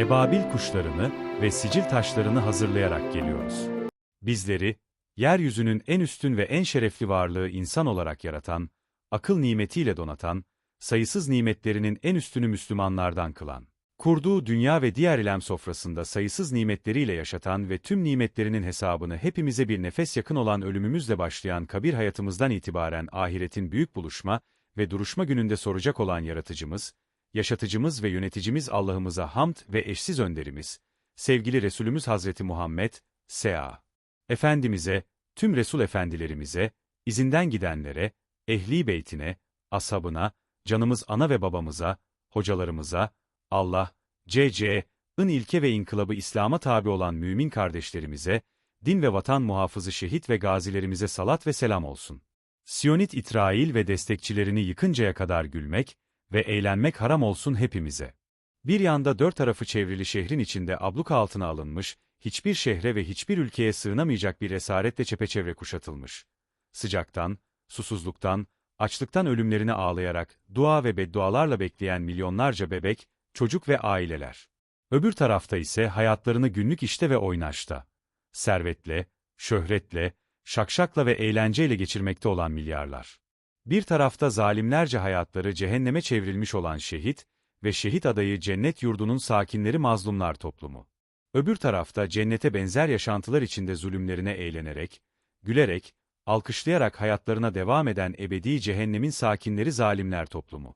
ebabil kuşlarını ve sicil taşlarını hazırlayarak geliyoruz. Bizleri, yeryüzünün en üstün ve en şerefli varlığı insan olarak yaratan, akıl nimetiyle donatan, sayısız nimetlerinin en üstünü Müslümanlardan kılan, kurduğu dünya ve diğer ilem sofrasında sayısız nimetleriyle yaşatan ve tüm nimetlerinin hesabını hepimize bir nefes yakın olan ölümümüzle başlayan kabir hayatımızdan itibaren ahiretin büyük buluşma ve duruşma gününde soracak olan yaratıcımız, yaşatıcımız ve yöneticimiz Allah'ımıza hamd ve eşsiz önderimiz, sevgili Resulümüz Hazreti Muhammed, S.A. Efendimiz'e, tüm Resul efendilerimize, izinden gidenlere, ehli beytine, ashabına, canımız ana ve babamıza, hocalarımıza, Allah, C.C.'ın ilke ve inkılabı İslam'a tabi olan mümin kardeşlerimize, din ve vatan muhafızı şehit ve gazilerimize salat ve selam olsun. Siyonit İsrail ve destekçilerini yıkıncaya kadar gülmek ve eğlenmek haram olsun hepimize. Bir yanda dört tarafı çevrili şehrin içinde abluka altına alınmış, hiçbir şehre ve hiçbir ülkeye sığınamayacak bir esaretle çepeçevre kuşatılmış. Sıcaktan, susuzluktan, açlıktan ölümlerini ağlayarak, dua ve beddualarla bekleyen milyonlarca bebek, çocuk ve aileler. Öbür tarafta ise hayatlarını günlük işte ve oynaşta, servetle, şöhretle, şakşakla ve eğlenceyle geçirmekte olan milyarlar. Bir tarafta zalimlerce hayatları cehenneme çevrilmiş olan şehit ve şehit adayı cennet yurdunun sakinleri mazlumlar toplumu. Öbür tarafta cennete benzer yaşantılar içinde zulümlerine eğlenerek, gülerek, alkışlayarak hayatlarına devam eden ebedi cehennemin sakinleri zalimler toplumu.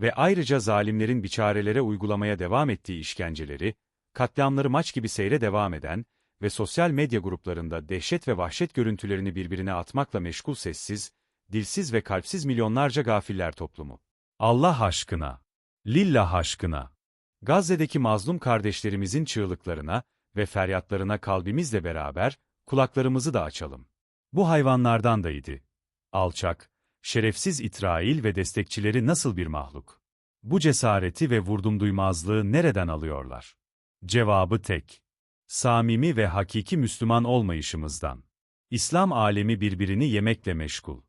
Ve ayrıca zalimlerin biçarelere uygulamaya devam ettiği işkenceleri, katliamları maç gibi seyre devam eden ve sosyal medya gruplarında dehşet ve vahşet görüntülerini birbirine atmakla meşgul sessiz, dilsiz ve kalpsiz milyonlarca gafiller toplumu. Allah aşkına, lillah aşkına, Gazze'deki mazlum kardeşlerimizin çığlıklarına ve feryatlarına kalbimizle beraber kulaklarımızı da açalım. Bu hayvanlardan da idi. Alçak, şerefsiz İsrail ve destekçileri nasıl bir mahluk? Bu cesareti ve vurdumduymazlığı nereden alıyorlar? Cevabı tek. Samimi ve hakiki Müslüman olmayışımızdan. İslam alemi birbirini yemekle meşgul.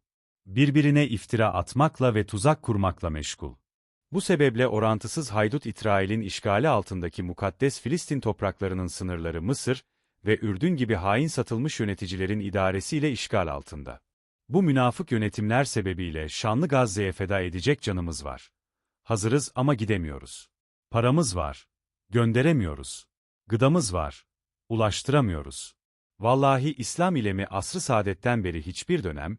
Birbirine iftira atmakla ve tuzak kurmakla meşgul. Bu sebeple orantısız haydut İsrail'in işgali altındaki mukaddes Filistin topraklarının sınırları Mısır ve Ürdün gibi hain satılmış yöneticilerin idaresiyle işgal altında. Bu münafık yönetimler sebebiyle şanlı Gazze'ye feda edecek canımız var. Hazırız ama gidemiyoruz. Paramız var. Gönderemiyoruz. Gıdamız var. Ulaştıramıyoruz. Vallahi İslam ilemi asrı saadetten beri hiçbir dönem,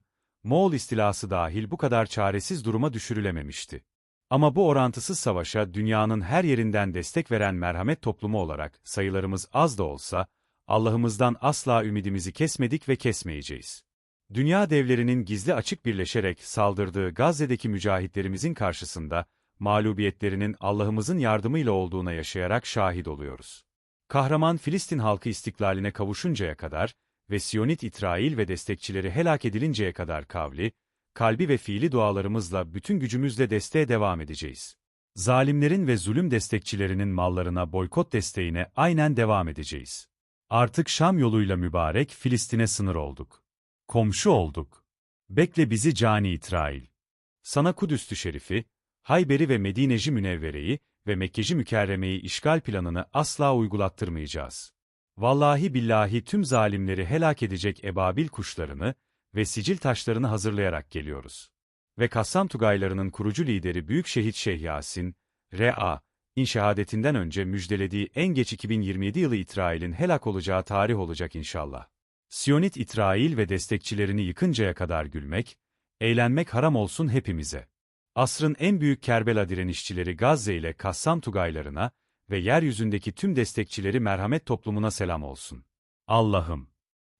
Moğol istilası dahil bu kadar çaresiz duruma düşürülememişti. Ama bu orantısız savaşa dünyanın her yerinden destek veren merhamet toplumu olarak sayılarımız az da olsa, Allah'ımızdan asla ümidimizi kesmedik ve kesmeyeceğiz. Dünya devlerinin gizli açık birleşerek saldırdığı Gazze'deki mücahitlerimizin karşısında, mağlubiyetlerinin Allah'ımızın yardımıyla olduğuna yaşayarak şahit oluyoruz. Kahraman Filistin halkı istiklaline kavuşuncaya kadar ve Siyonit İsrail ve destekçileri helak edilinceye kadar kavli, kalbi ve fiili dualarımızla bütün gücümüzle desteğe devam edeceğiz. Zalimlerin ve zulüm destekçilerinin mallarına boykot desteğine aynen devam edeceğiz. Artık Şam yoluyla mübarek Filistin'e sınır olduk. Komşu olduk. Bekle bizi cani İsrail. Sana Kudüs'tü şerifi, Hayber'i ve Medine'ci Münevvere'yi ve Mekkeci Mükerreme'yi işgal planını asla uygulattırmayacağız. Vallahi billahi tüm zalimleri helak edecek ebabil kuşlarını ve sicil taşlarını hazırlayarak geliyoruz. Ve Kassam Tugaylarının kurucu lideri Büyük Şehit Şeyh Yasin, R.A., in şehadetinden önce müjdelediği en geç 2027 yılı İsrail'in helak olacağı tarih olacak inşallah. Siyonit İsrail ve destekçilerini yıkıncaya kadar gülmek, eğlenmek haram olsun hepimize. Asrın en büyük Kerbela direnişçileri Gazze ile Kassam Tugaylarına ve yeryüzündeki tüm destekçileri merhamet toplumuna selam olsun. Allah'ım!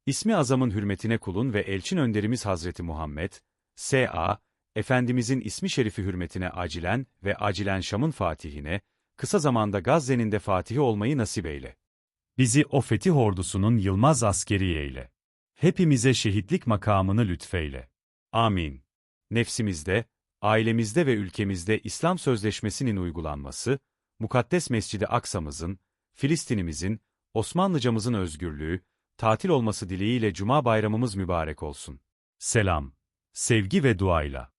İsmi azamın hürmetine kulun ve elçin önderimiz Hazreti Muhammed, S.A., Efendimizin ismi şerifi hürmetine acilen ve acilen Şam'ın fatihine, kısa zamanda Gazze'nin de fatihi olmayı nasip eyle. Bizi o fetih ordusunun yılmaz askeri eyle. Hepimize şehitlik makamını lütfeyle. Amin. Nefsimizde, ailemizde ve ülkemizde İslam sözleşmesinin uygulanması, Mukaddes Mescidi Aksa'mızın, Filistin'imizin, Osmanlıcamızın özgürlüğü, tatil olması dileğiyle Cuma bayramımız mübarek olsun. Selam, sevgi ve duayla.